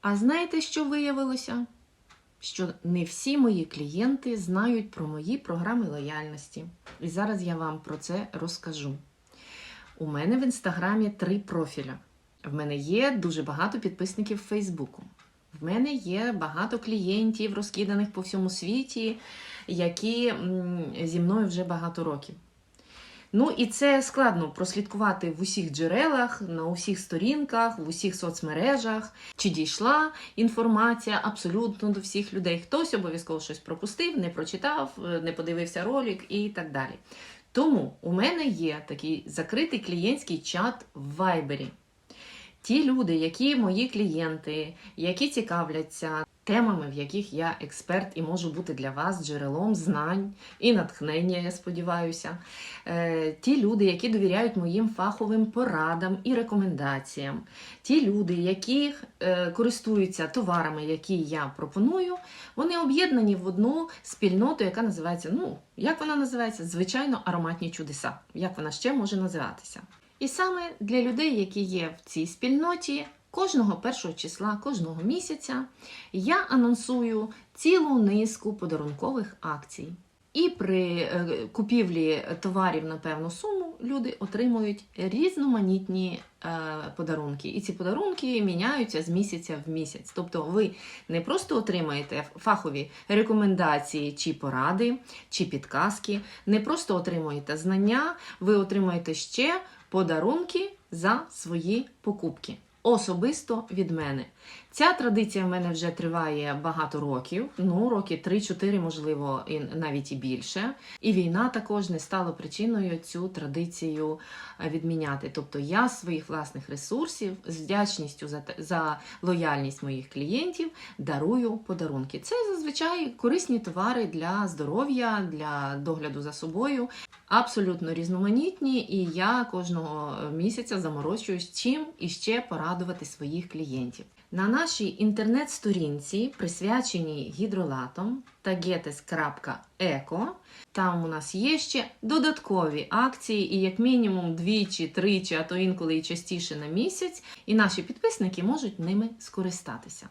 А знаєте, що виявилося? Що не всі мої клієнти знають про мої програми лояльності. І зараз я вам про це розкажу. У мене в інстаграмі три профіля. В мене є дуже багато підписників Фейсбуку. В мене є багато клієнтів, розкиданих по всьому світі, які зі мною вже багато років. Ну і це складно прослідкувати в усіх джерелах, на усіх сторінках, в усіх соцмережах, чи дійшла інформація абсолютно до всіх людей. Хтось обов'язково щось пропустив, не прочитав, е, не подивився ролик і так далі. Тому у мене є такий закритий клієнтський чат в Вайбері. Ті люди, які мої клієнти, які цікавляться темами, в яких я експерт і можу бути для вас джерелом знань і натхнення, я сподіваюся. Е, Ті люди, які довіряють моїм фаховим порадам і рекомендаціям, ті люди, які е, користуються товарами, які я пропоную, вони об'єднані в одну спільноту, яка називається, ну, як вона називається? Звичайно, ароматні чудеса. Як вона ще може називатися? І саме для людей, які є в цій спільноті, кожного першого числа, кожного місяця я анонсую цілу низку подарункових акцій. І при е, купівлі товарів на певну суму люди отримують різноманітні е, подарунки. І ці подарунки міняються з місяця в місяць. Тобто ви не просто отримаєте фахові рекомендації чи поради, чи підказки, не просто отримуєте знання, ви отримаєте ще подарунки за свої покупки. Особисто від мене. Ця традиція в мене вже триває багато років, ну роки 3-4, можливо, і навіть і більше. І війна також не стала причиною цю традицію е, відміняти. Тобто я своїх власних ресурсів з вдячністю за, за лояльність моїх клієнтів дарую подарунки. Це зазвичай корисні товари для здоров'я, для догляду за собою. Абсолютно різноманітні, і я кожного місяця заморочуюсь чим іще порадувати своїх клієнтів. На нашій інтернет-сторінці, присвяченій гідролатом та getes.eco, там у нас є ще додаткові акції, і як мінімум двічі, тричі, а то інколи і частіше на місяць, і наші підписники можуть ними скористатися.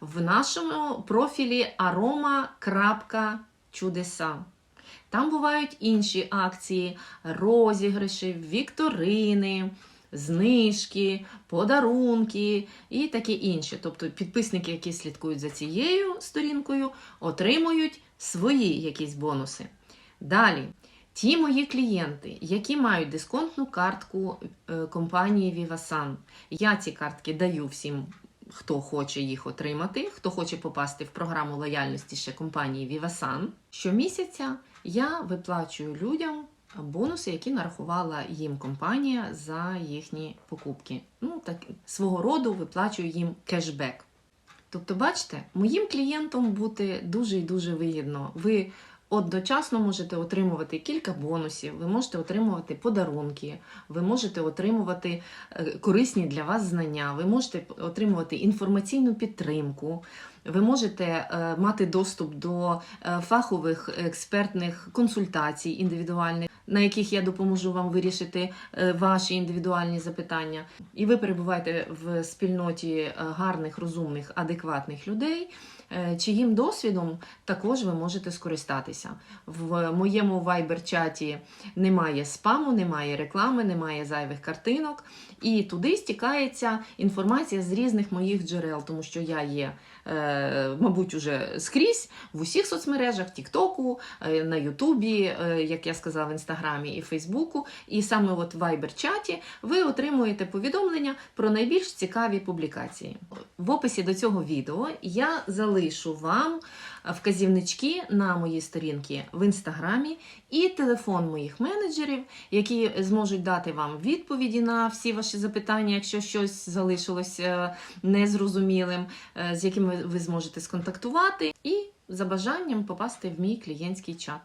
В нашому профілі aroma.чудеса. Там бувають інші акції, розіграші, вікторини, знижки, подарунки і таке інше. Тобто підписники, які слідкують за цією сторінкою, отримують свої якісь бонуси. Далі. Ті мої клієнти, які мають дисконтну картку е, компанії Vivasan, я ці картки даю всім, хто хоче їх отримати, хто хоче попасти в програму лояльності ще компанії Vivasan. Щомісяця я виплачую людям бонуси, які нарахувала їм компанія за їхні покупки. Ну, так свого роду виплачую їм кешбек. Тобто, бачите, моїм клієнтам бути дуже і дуже вигідно. Ви одночасно можете отримувати кілька бонусів, ви можете отримувати подарунки, ви можете отримувати е, корисні для вас знання, ви можете отримувати інформаційну підтримку. Ви можете е, мати доступ до е, фахових експертних консультацій індивідуальних, на яких я допоможу вам вирішити е, ваші індивідуальні запитання. І ви перебуваєте в спільноті гарних, розумних, адекватних людей, чиїм досвідом також ви можете скористатися. В моєму вайбер-чаті немає спаму, немає реклами, немає зайвих картинок. І туди стікається інформація з різних моїх джерел, тому що я є, мабуть, уже скрізь в усіх соцмережах, Тіктоку, е, на Ютубі, е, як я сказала, в Інстаграмі і Фейсбуку. І саме от в Viber-чаті ви отримуєте повідомлення про найбільш цікаві публікації. В описі до цього відео я залишу вам вказівнички на мої сторінки в інстаграмі і телефон моїх менеджерів, які зможуть дати вам відповіді на всі ваші запитання, якщо щось залишилось е, незрозумілим, е, з якими ви зможете сконтактувати, і за бажанням попасти в мій клієнтський чат.